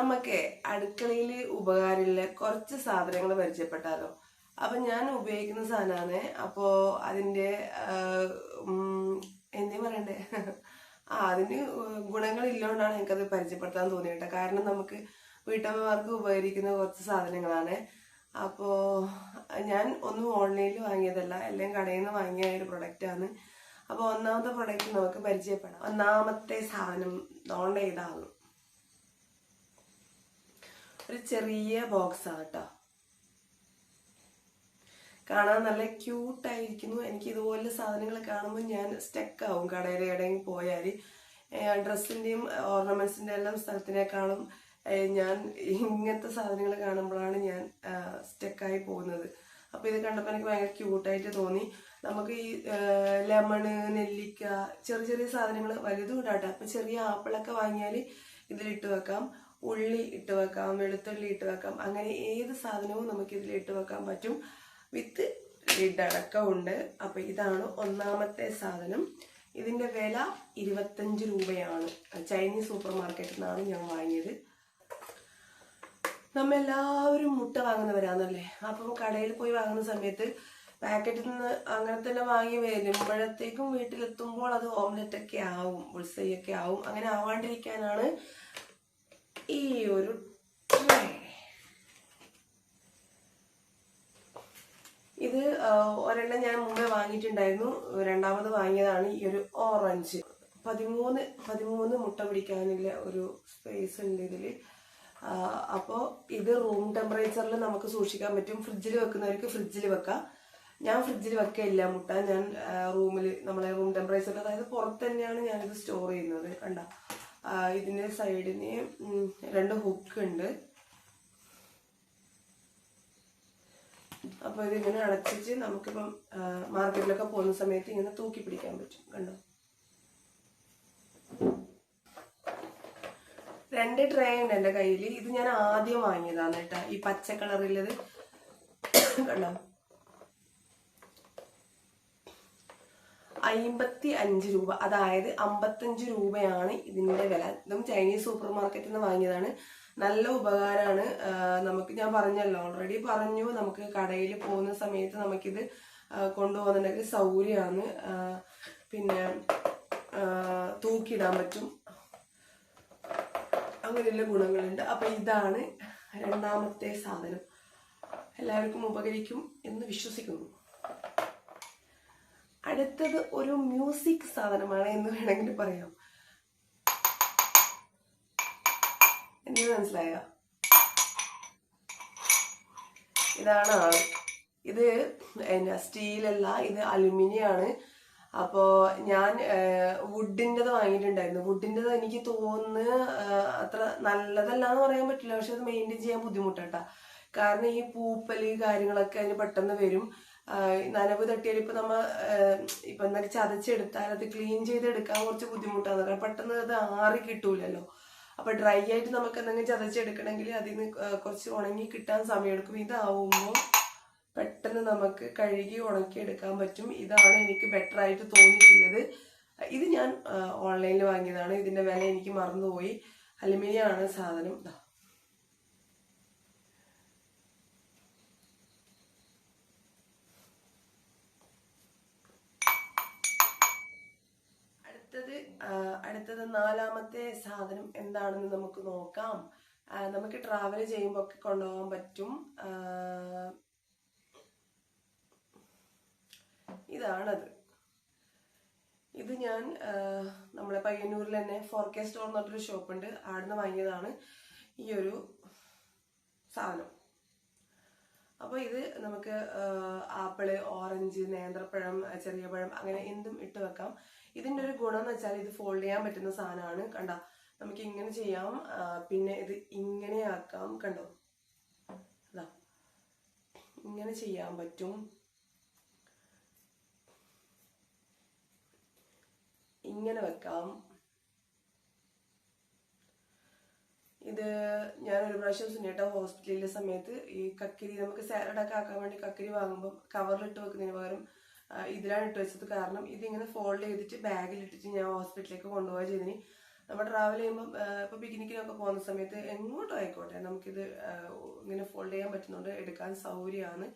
നമുക്ക് അടുക്കളയിൽ ഉപകാരമുള്ള കുറച്ച് സാധനങ്ങൾ പരിചയപ്പെട്ടാലോ? അപ്പൊ ഞാൻ ഉപയോഗിക്കുന്ന സാധനമാണ് അപ്പോൾ അതിന്റെ എന്തേ പറയണ്ടേ? ആ അതിന് ഗുണങ്ങൾ ഇല്ലോണ്ടാണ് എനിക്കത് പരിചയപ്പെടുത്താൻ തോന്നിയിട്ട് കാരണം നമുക്ക് വീട്ടമ്മമാർക്ക് ഉപകരിക്കുന്ന കുറച്ച് സാധനങ്ങളാണ്. അപ്പോൾ ഞാൻ ഒന്നും ഓൺലൈനിൽ വാങ്ങിയതല്ല. എല്ലാം കടയിൽ നിന്ന് വാങ്ങിയ ഒരു പ്രൊഡക്റ്റാണ് അപ്പോൾ ഒന്നാമത്തെ പ്രൊഡക്റ്റ് നമുക്ക് പരിചയപ്പെടാം. ഒന്നാമത്തെ സാധനം നോണ്ട ഇതാണ് ഒരു ചെറിയ ബോക്സ് ആണ് കേട്ടോ. കാണാൻ നല്ല ക്യൂട്ടായിരിക്കുന്നു എനിക്ക് ഇതുപോലെ സാധനങ്ങൾ കാണുമ്പോൾ ഞാൻ സ്റ്റക്ക് ആവും. കടയിൽ എവിടെയെങ്കിലും പോയാൽ ഡ്രസ്സിന്റെയും ഓർണമെൻസിന്റെ എല്ലാം സ്ഥലത്തിനേക്കാളും ഞാൻ ഇങ്ങനത്തെ സാധനങ്ങൾ കാണുമ്പോഴാണ് ഞാൻ സ്റ്റക്കായി പോകുന്നത്. അപ്പോൾ ഇത് കണ്ടപ്പോൾ എനിക്ക് ഭയങ്കര ക്യൂട്ടായിട്ട് തോന്നി. നമുക്ക് ഈ ലെമണ് നെല്ലിക്ക ചെറിയ ചെറിയ സാധനങ്ങൾ വലുതും ഇടാട്ടെ അപ്പം ചെറിയ ആപ്പിളൊക്കെ വാങ്ങിയാൽ ഇതിലിട്ട് വെക്കാം. ഉള്ളി ഇട്ട് വെക്കാം വെളുത്തുള്ളി ഇട്ട് വെക്കാം അങ്ങനെ ഏത് സാധനവും നമുക്ക് ഇതിൽ ഇട്ട് വെക്കാൻ പറ്റും. വിത്ത് ലിഡ് അടക്കമുണ്ട് അപ്പൊ ഇതാണ് ഒന്നാമത്തെ സാധനം. ഇതിന്റെ വില ഇരുപത്തഞ്ച് രൂപയാണ്. ചൈനീസ് സൂപ്പർ മാർക്കറ്റിൽ നിന്നാണ് ഞാൻ വാങ്ങിയത്. നമ്മ എല്ലാവരും മുട്ട വാങ്ങുന്നവരാണല്ലേ? അപ്പം കടയിൽ പോയി വാങ്ങുന്ന സമയത്ത് പാക്കറ്റിൽ നിന്ന് അങ്ങനെ തന്നെ വാങ്ങി വരുമ്പോഴത്തേക്കും വീട്ടിലെത്തുമ്പോൾ അത് ഓംലെറ്റ് ഒക്കെ ആവും ഒക്കെ ആവും. അങ്ങനെ ആവാണ്ടിരിക്കാനാണ് ഈ ഒരു ട്രേ ഇത് ഒരെണ്ണം ഞാൻ മുമ്പേ വാങ്ങിയിട്ടുണ്ടായിരുന്നു. രണ്ടാമത് വാങ്ങിയതാണ് ഈ ഒരു ഓറഞ്ച് പതിമൂന്ന് പതിമൂന്ന് മുട്ട പിടിക്കാനുള്ള ഒരു സ്പേസ് ഉണ്ട് ഇതിൽ അപ്പോൾ ഇത് റൂം ടെമ്പറേച്ചറിൽ നമുക്ക് സൂക്ഷിക്കാൻ പറ്റും. ഫ്രിഡ്ജിൽ വെക്കുന്നവർക്ക് ഫ്രിഡ്ജിൽ വെക്കാം. ഞാൻ ഫ്രിഡ്ജിൽ വെക്കില്ല മുട്ട. ഞാൻ റൂമിൽ നമ്മളെ റൂം ടെമ്പറേച്ചറിൽ അതായത് പുറത്ത് തന്നെയാണ് ഞാനിത് സ്റ്റോർ ചെയ്യുന്നത്. കണ്ട? ആ, ഇതിന്റെ സൈഡിന് രണ്ട് ഹുക്ക് ഉണ്ട് അപ്പോൾ ഇതിങ്ങനെ അടച്ചിട്ട് നമുക്കിപ്പം മാർക്കറ്റിലൊക്കെ പോകുന്ന സമയത്ത് ഇങ്ങനെ തൂക്കി പിടിക്കാൻ പറ്റും കണ്ടോ? രണ്ട് ട്രേ ഉണ്ട് എന്റെ കയ്യിൽ ഇത് ഞാൻ ആദ്യം വാങ്ങിയതാണ് കേട്ടോ. ഈ പച്ച കളറിലത് കണ്ടോ? അമ്പത്തി അഞ്ച് രൂപ. അതായത് അമ്പത്തഞ്ച് രൂപയാണ് ഇതിന്റെ വില. ഇതും ചൈനീസ് സൂപ്പർ മാർക്കറ്റിൽ നിന്ന് വാങ്ങിയതാണ്. നല്ല ഉപകാരമാണ്. നമുക്ക് ഞാൻ പറഞ്ഞല്ലോ ഓൾറെഡി പറഞ്ഞു. നമുക്ക് കടയിൽ പോകുന്ന സമയത്ത് നമുക്കിത് കൊണ്ടുപോകുന്നുണ്ടെങ്കിൽ സൗകര്യമാണ്. പിന്നെ തൂക്കിയിടാൻ പറ്റും. അങ്ങനെയുള്ള ഗുണങ്ങളുണ്ട്. അപ്പൊ ഇതാണ് രണ്ടാമത്തെ സാധനം. എല്ലാവർക്കും ഉപകരിക്കും എന്ന് വിശ്വസിക്കുന്നു. അടുത്തത് ഒരു മ്യൂസിക് സാധനമാണ് എന്ന് വേണമെങ്കിൽ പറയാം. എന്ത് മനസ്സിലായ? ഇതാണ് ആൾ ഇത് എന്നാ സ്റ്റീലല്ല ഇത് അലുമിനിയം ആണ് അപ്പോ ഞാൻ വുഡിന്റെത് വാങ്ങിയിട്ടുണ്ടായിരുന്നു. വുഡിന്റെത് എനിക്ക് തോന്നുന്നു അത്ര നല്ലതല്ല എന്ന് പറയാൻ പറ്റില്ല. പക്ഷെ അത് മെയിന്റെയിൻ ചെയ്യാൻ ബുദ്ധിമുട്ടാട്ടാ. കാരണം ഈ പൂപ്പൽ കാര്യങ്ങളൊക്കെ അതിന് പെട്ടെന്ന് വരും. നനവ് തട്ടിയാൽ ഇപ്പൊ നമ്മ ഇപ്പം എന്താ ചതച്ചെടുത്താൽ അത് ക്ലീൻ ചെയ്തെടുക്കാൻ കുറച്ച് ബുദ്ധിമുട്ടാണ് കാരണം പെട്ടെന്ന് അത് ആറി കിട്ടൂലല്ലോ. അപ്പൊ ഡ്രൈ ആയിട്ട് നമുക്ക് എന്തെങ്കിലും ചതച്ചെടുക്കണമെങ്കിൽ അതിൽ നിന്ന് കുറച്ച് ഉണങ്ങി കിട്ടാൻ സമയമെടുക്കും ഇതാവുമ്പോൾ പെട്ടെന്ന് നമുക്ക് കഴുകി ഉണക്കി എടുക്കാൻ പറ്റും. ഇതാണ് എനിക്ക് ബെറ്റർ ആയിട്ട് തോന്നിയിട്ടുള്ളത്. ഇത് ഞാൻ ഓൺലൈനിൽ വാങ്ങിയതാണ്. ഇതിന്റെ വില എനിക്ക് മറന്നുപോയി. അലുമിനിയം ആണ് സാധനം ദാ. അടുത്തത് ആ, അടുത്തത് നാലാമത്തെ സാധനം എന്താണെന്ന് നമുക്ക് നോക്കാം. നമുക്ക് ട്രാവൽ ചെയ്യുമ്പോൾ ഒക്കെ കൊണ്ടുപോകാൻ പറ്റും. ഇതാണത്. ഇത് ഞാൻ നമ്മളെ പയ്യന്നൂരിൽ തന്നെ ഫോർ കെ സ്റ്റോർ എന്ന് പറഞ്ഞൊരു ഷോപ്പുണ്ട് അവിടുന്ന് വാങ്ങിയതാണ് ഈ ഒരു സാധനം. അപ്പോൾ ഇത് നമുക്ക് ആപ്പിൾ ഓറഞ്ച് നേന്ത്രപ്പഴം ചെറിയ പഴം അങ്ങനെ എന്തും ഇട്ട് വെക്കാം. ഇതിന്റെ ഒരു ഗുണം എന്ന് വെച്ചാൽ ഇത് ഫോൾഡ് ചെയ്യാൻ പറ്റുന്ന സാധനമാണ്. കണ്ട? നമുക്ക് ഇങ്ങനെ ചെയ്യാം. പിന്നെ ഇത് ഇങ്ങനെ ആക്കാം. കണ്ടോ? അതാ ഇങ്ങനെ ചെയ്യാൻ പറ്റും. ഇങ്ങനെ വെക്കാം. ഇത് ഞാൻ ഒരു പ്രാവശ്യം സുനേട്ട ഹോസ്പിറ്റലിലെ സമയത്ത് ഈ കക്കിരി നമുക്ക് സാലഡൊക്കെ ആക്കാൻ വേണ്ടി കക്കിരി വാങ്ങുമ്പോൾ കവറിലിട്ട് വെക്കുന്നതിന് പകരം ഇതിലാണ് ഇട്ട് വെച്ചത്. കാരണം ഇതിങ്ങനെ ഫോൾഡ് ചെയ്തിട്ട് ബാഗിൽ ഇട്ടിട്ട് ഞാൻ ഹോസ്പിറ്റലിലേക്ക് കൊണ്ടുപോകാൻ ചെയ്തിന് നമ്മൾ ട്രാവൽ ചെയ്യുമ്പോൾ ഇപ്പോൾ പിക്നിക്കിനൊക്കെ പോകുന്ന സമയത്ത് എങ്ങോട്ടും ആയിക്കോട്ടെ നമുക്കിത് ഇങ്ങനെ ഫോൾഡ് ചെയ്യാൻ പറ്റുന്നുണ്ട് എടുക്കാൻ സൗകര്യമാണ്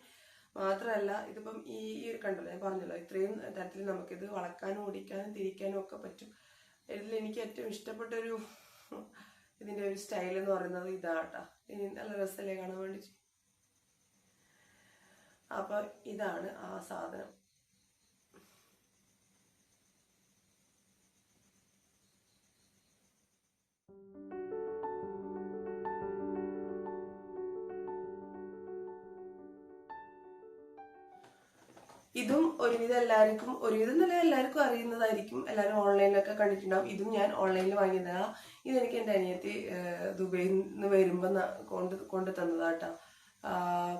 മാത്രമല്ല ഇതിപ്പം ഈ ഒരു കണ്ടല്ലോ ഞാൻ പറഞ്ഞല്ലോ ഇത്രയും തരത്തിൽ നമുക്കിത് വളക്കാനും ഓടിക്കാനും തിരിക്കാനും ഒക്കെ പറ്റും. ഇതിൽ എനിക്ക് ഏറ്റവും ഇഷ്ടപ്പെട്ടൊരു ഇതിന്റെ ഒരു സ്റ്റൈൽ എന്ന് പറയുന്നത് ഇതാട്ടാ. ഇനി നല്ല രസമല്ലേ കാണാൻ വേണ്ടി അപ്പൊ ഇതാണ് ആ സാധനം. ഇതും ഒരുവിധം എല്ലാവർക്കും ഒരുവിധം തന്നെ എല്ലാവർക്കും അറിയുന്നതായിരിക്കും. എല്ലാവരും ഓൺലൈനിലൊക്കെ കണ്ടിട്ടുണ്ടാവും. ഇതും ഞാൻ ഓൺലൈനിൽ വാങ്ങിയതാണ് ഇതെനിക്ക് എന്റെ അനിയത്തി ദുബൈയിൽ നിന്ന് വരുമ്പോൾ കൊണ്ട് കൊണ്ട് തന്നതാട്ടോ.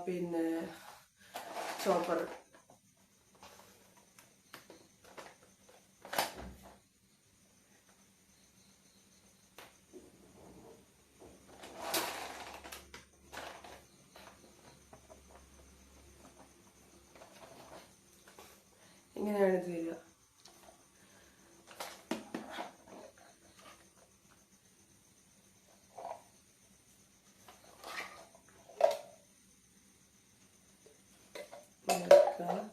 പിന്നെ ചോപ്പർ ഇങ്ങനെയാണ് ഇത് വരിക ഇങ്ങനെ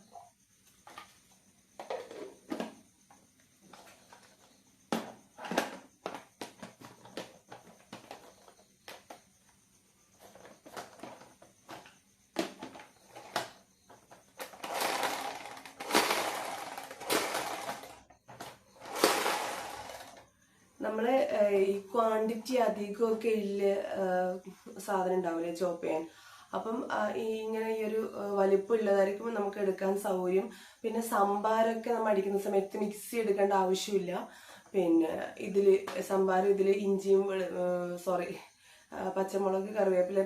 നമ്മൾ ഈ ക്വാണ്ടിറ്റി അധികമൊക്കെ ഇല്ല സാധനം ഉണ്ടാവില്ലേ ചോപ്പ് ചെയ്യാൻ അപ്പം ഈ ഇങ്ങനെ ഈ ഒരു വലിപ്പമുള്ളതായിരിക്കും നമുക്ക് എടുക്കാൻ സൗകര്യം. പിന്നെ സംഭാരമൊക്കെ നമ്മൾ അടിക്കുന്ന സമയത്ത് മിക്സി എടുക്കേണ്ട ആവശ്യമില്ല. പിന്നെ ഇതിൽ സംഭാരം ഇതിൽ ഇഞ്ചിയും സോറി പച്ചമുളക് കറിവേപ്പില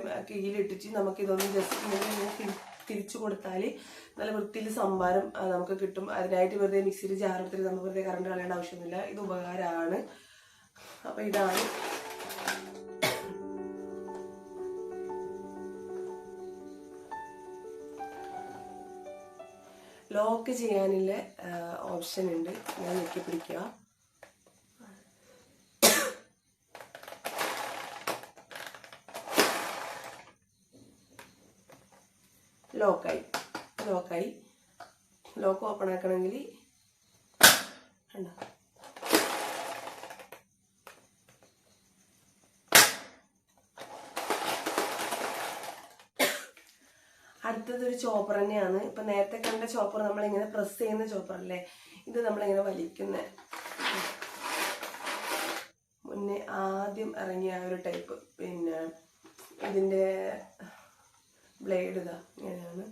നമുക്ക് ഇതൊന്ന് ജസ്റ്റ് ഇങ്ങനെ തിരിച്ചു കൊടുത്താൽ നല്ല വൃത്തിയിൽ സംഭാരം നമുക്ക് കിട്ടും. അതിനായിട്ട് വെറുതെ മിക്സിയിൽ ജാറെടുത്തിട്ട് നമുക്ക് വെറുതെ കറണ്ട് കളയേണ്ട ആവശ്യമൊന്നുമില്ല. ഇത് ഉപകാരമാണ്. അപ്പോൾ ഇതാണ് ലോക്ക് ചെയ്യാനുള്ള ഓപ്ഷൻ ഉണ്ട്. ഞാൻ ഞെക്കി പിടിക്കുക. ലോക്കായി. ലോക്കായി. ലോക്ക് ഓപ്പൺ ആക്കണമെങ്കിൽ കണ്ടോ? അടുത്തത് ഒരു ചോപ്പർ തന്നെയാണ്. ഇപ്പൊ നേരത്തെ കണ്ട ചോപ്പർ നമ്മളിങ്ങനെ പ്രസ് ചെയ്യുന്ന ചോപ്പർ അല്ലേ? ഇത് നമ്മളിങ്ങനെ വലിക്കുന്ന മുന്നേ ആദ്യം ഇറങ്ങിയ ഒരു ടൈപ്പ് പിന്നെ ഇതിന്റെ ബ്ലേഡ് ഇതാ ഇങ്ങനെയാണ്.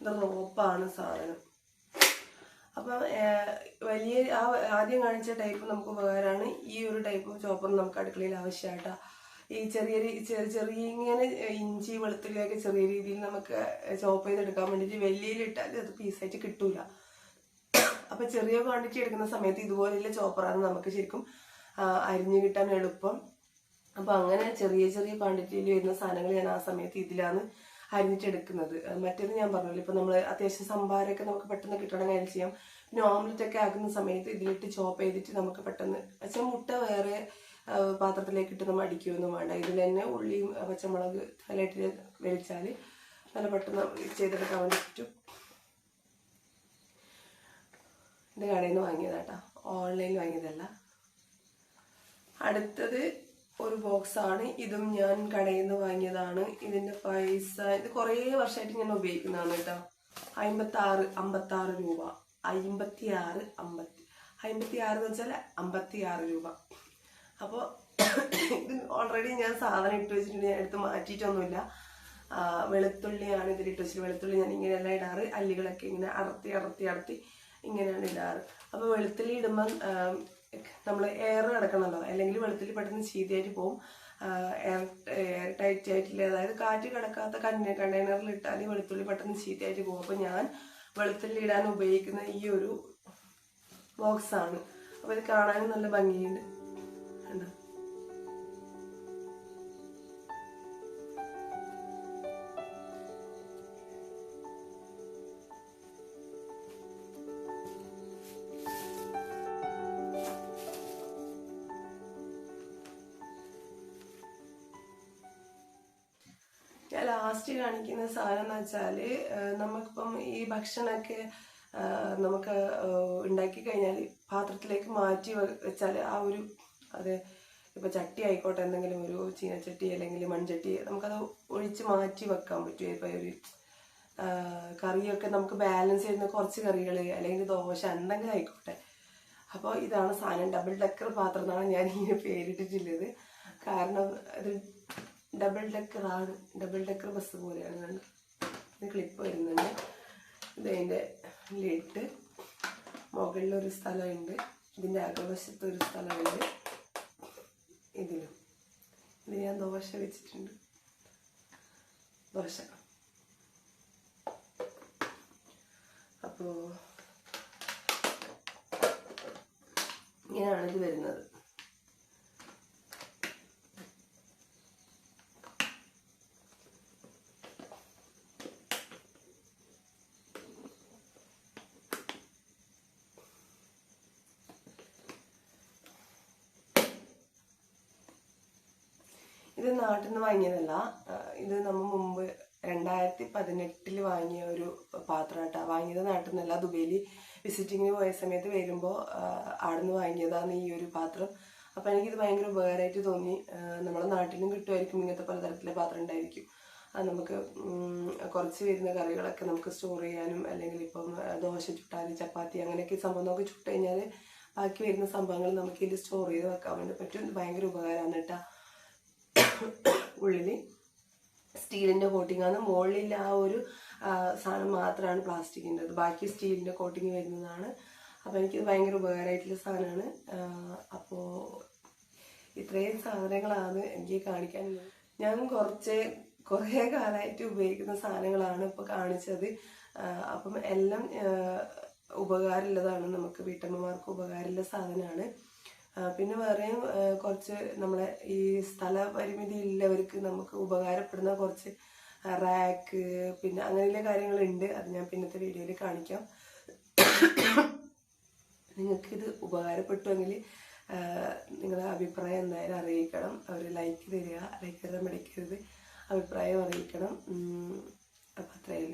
ഇത് റോപ്പാണ് സാധനം. അപ്പം വലിയ ആ ആദ്യം കാണിച്ച ടൈപ്പ് നമുക്ക് ഉപകാരമാണ്. ഈ ഒരു ടൈപ്പ് ചോപ്പർ നമുക്ക് അടുക്കളയിൽ ആവശ്യമായിട്ടാ. ഈ ചെറിയ ചെറിയ ചെറിയ ഇങ്ങനെ ഇഞ്ചി വെളുത്തുള്ളിയൊക്കെ ചെറിയ രീതിയിൽ നമുക്ക് ചോപ്പ് ചെയ്തെടുക്കാൻ വേണ്ടിയിട്ട് വലിയയിലിട്ടാൽ അത് പീസായിട്ട് കിട്ടൂല. അപ്പൊ ചെറിയ ക്വാണ്ടിറ്റി എടുക്കുന്ന സമയത്ത് ഇതുപോലെയുള്ള ചോപ്പറാണ് നമുക്ക് ശരിക്കും അരിഞ്ഞു കിട്ടാൻ എളുപ്പം. അപ്പൊ അങ്ങനെ ചെറിയ ചെറിയ ക്വാണ്ടിറ്റിയിൽ വരുന്ന സാധനങ്ങൾ ഞാൻ ആ സമയത്ത് ഇതിലാണ് അരിഞ്ഞിട്ടെടുക്കുന്നത്. മറ്റേത് ഞാൻ പറഞ്ഞല്ലോ ഇപ്പൊ നമ്മൾ അത്യാവശ്യം സംഭാരമൊക്കെ നമുക്ക് പെട്ടെന്ന് കിട്ടണമെങ്കിൽ അതിൽ ചെയ്യാം? പിന്നെ ഓംലെറ്റ് ഒക്കെ ആക്കുന്ന സമയത്ത് ഇതിലിട്ട് ചോപ്പ് ചെയ്തിട്ട് നമുക്ക് പെട്ടെന്ന് വെച്ചാൽ മുട്ട വേറെ പാത്രത്തിലേക്ക് നമ്മൾ അടിക്കുകയൊന്നും വേണ്ട. ഇതിൽ തന്നെ ഉള്ളിയും പച്ചമുളക് തലയിട്ട് വലിച്ചാൽ നല്ല പെട്ടെന്ന് ചെയ്തെടുക്കാൻ പറ്റും. ഇത് കടയിൽ നിന്ന് വാങ്ങിയതാട്ടോ. ഓൺലൈനിൽ വാങ്ങിയതല്ല. അടുത്തത് ഒരു ബോക്സാണ്. ഇതും ഞാൻ കടയിൽ നിന്ന് വാങ്ങിയതാണ്. ഇതിന്റെ പൈസ ഇത് കുറേ വർഷമായിട്ട് ഞാൻ ഉപയോഗിക്കുന്നതാണ് കേട്ടോ. അമ്പത്തി ആറ് അമ്പത്തി ആറ് രൂപ. അമ്പത്തി ആറ് അമ്പത്തി അമ്പത്തി ആറ് എന്ന് വെച്ചാൽ അമ്പത്തി ആറ് രൂപ. അപ്പോൾ ഇത് ഓൾറെഡി ഞാൻ സാധനം ഇട്ട് വെച്ചിട്ടുണ്ട്. ഞാൻ എടുത്ത് മാറ്റിയിട്ടൊന്നുമില്ല. വെളുത്തുള്ളിയാണ് ഇതിൽ ഇട്ട് വെച്ചിട്ട് വെളുത്തുള്ളി ഞാൻ ഇങ്ങനെയല്ല ഇടാറ്. അല്ലികളൊക്കെ ഇങ്ങനെ അടർത്തി അടർത്തി അടർത്തി ഇങ്ങനെയാണ് ഇടാറ്. അപ്പോൾ വെളുത്തുള്ളി ഇടുമ്പം നമ്മൾ എയർ കിടക്കണമല്ലോ അല്ലെങ്കിൽ വെളുത്തുള്ളി പെട്ടെന്ന് ചീത്തയായിട്ട് പോകും എയർ എയർ ടൈറ്റ് ആയിട്ടില്ല? അതായത് കാറ്റ് കിടക്കാത്ത കണ്ട കണ്ടെയ്നറിൽ ഇട്ടാൽ വെളുത്തുള്ളി പെട്ടെന്ന് ചീത്തയായിട്ട് പോകും അപ്പോൾ ഞാൻ വെളുത്തുള്ളി ഇടാൻ ഉപയോഗിക്കുന്ന ഈ ഒരു ബോക്സാണ് അപ്പോൾ ഇത് കാണാനും നല്ല ഭംഗിയുണ്ട്. ലാസ്റ്റ് കാണിക്കുന്ന സാധനം എന്ന് വെച്ചാൽ നമുക്കിപ്പം ഈ ഭക്ഷണമൊക്കെ നമുക്ക് ഉണ്ടാക്കി കഴിഞ്ഞാൽ പാത്രത്തിലേക്ക് മാറ്റി വെച്ചാൽ ആ ഒരു അത് ഇപ്പം ചട്ടി ആയിക്കോട്ടെ എന്തെങ്കിലും ഒരു ചീനച്ചട്ടി അല്ലെങ്കിൽ മൺചട്ടി നമുക്കത് ഒഴിച്ച് മാറ്റി വെക്കാൻ പറ്റും. ഇപ്പം ഒരു കറിയൊക്കെ നമുക്ക് ബാലൻസ് ചെയ്യുന്ന കുറച്ച് കറികൾ അല്ലെങ്കിൽ ദോശ എന്തെങ്കിലും ആയിക്കോട്ടെ. അപ്പോൾ ഇതാണ് സാധനം. ഡബിൾ ഡെക്കർ പാത്രം എന്നാണ് ഞാൻ ഇതിന് പേരിട്ടിട്ടുള്ളത്. കാരണം ഇത് ഡബിൾ ഡെക്കറാണ് ഡബിൾ ഡെക്കർ ബസ് പോലെയാണ് കണ്ടത് ക്ലിപ്പ് വരുന്നുണ്ട്. ഇത് ലിഡ് മുകളിലൊരു സ്ഥലമുണ്ട്. ഇതിന്റെ അകവശത്ത് ഒരു സ്ഥലമുണ്ട്. ഇതിലും. ഇത് ഞാൻ ദോശ വെച്ചിട്ടുണ്ട്. ദോശ. അപ്പോൾ ഇങ്ങനെയാണ് ഇത് വരുന്നത്. ഇത് നാട്ടിൽ നിന്ന് വാങ്ങിയതല്ല ഇത് നമ്മൾ മുമ്പ് രണ്ടായിരത്തി പതിനെട്ടിൽ വാങ്ങിയ ഒരു പാത്രമായിട്ടാണ് വാങ്ങിയത് നാട്ടിൽ നിന്നല്ല ദുബൈയിൽ വിസിറ്റിങ്ങിന് പോയ സമയത്ത് വരുമ്പോൾ അവിടെ നിന്ന് വാങ്ങിയതാണ് ഈ ഒരു പാത്രം. അപ്പം എനിക്കിത് ഭയങ്കര ഉപകാരമായിട്ട് തോന്നി. നമ്മുടെ നാട്ടിലും കിട്ടുമായിരിക്കും ഇങ്ങനത്തെ പലതരത്തിലെ പാത്രം ഉണ്ടായിരിക്കും. അത് നമുക്ക് കുറച്ച് വരുന്ന കറികളൊക്കെ നമുക്ക് സ്റ്റോർ ചെയ്യാനും അല്ലെങ്കിൽ ഇപ്പം ദോശ ചുട്ടാൽ ചപ്പാത്തി അങ്ങനെയൊക്കെ സംഭവം നമുക്ക് ചുട്ട് കഴിഞ്ഞാൽ ബാക്കി വരുന്ന സംഭവങ്ങൾ നമുക്ക് ഇതിൽ സ്റ്റോർ ചെയ്ത് വെക്കാൻ വേണ്ടി പറ്റും. ഭയങ്കര ഉപകാരമാണ് കേട്ടോ. ഉള്ളിൽ സ്റ്റീലിന്റെ കോട്ടിംഗ് ആണ്. മുകളിൽ ആ ഒരു സാധനം മാത്രമാണ് പ്ലാസ്റ്റിക്കിന്റെ ബാക്കി സ്റ്റീലിന്റെ കോട്ടിങ് വരുന്നതാണ്. അപ്പോൾ എനിക്കിത് ഭയങ്കര ഉപകാരമായിട്ടുള്ള സാധനമാണ്. അപ്പോൾ ഇത്രയും സാധനങ്ങളാണ് എനിക്ക് കാണിക്കാനുള്ളത്. ഞാൻ കുറച്ച് കുറേ കാലമായിട്ട് ഉപയോഗിക്കുന്ന സാധനങ്ങളാണ് ഇപ്പോൾ കാണിച്ചത്. അപ്പം എല്ലാം ഉപകാരമുള്ളതാണ്. നമുക്ക് വീട്ടമ്മമാർക്ക് ഉപകാരമുള്ള സാധനമാണ്. പിന്നെ വേറെയും കുറച്ച് നമ്മളെ ഈ സ്ഥല പരിമിതി ഉള്ളവർക്ക് നമുക്ക് ഉപകാരപ്പെടുന്ന കുറച്ച് റാക്ക് പിന്നെ അങ്ങനെയുള്ള കാര്യങ്ങളുണ്ട്. അത് ഞാൻ പിന്നത്തെ വീഡിയോയിൽ കാണിക്കാം. നിങ്ങൾക്കിത് ഉപകാരപ്പെട്ടുവെങ്കിൽ നിങ്ങളുടെ അഭിപ്രായം എന്തായാലും അറിയിക്കണം. അവർ ലൈക്ക് തരിക ലൈക്ക് തരാൻ മടിക്കരുത്. അഭിപ്രായം അറിയിക്കണം. അപ്പം അത്രയേ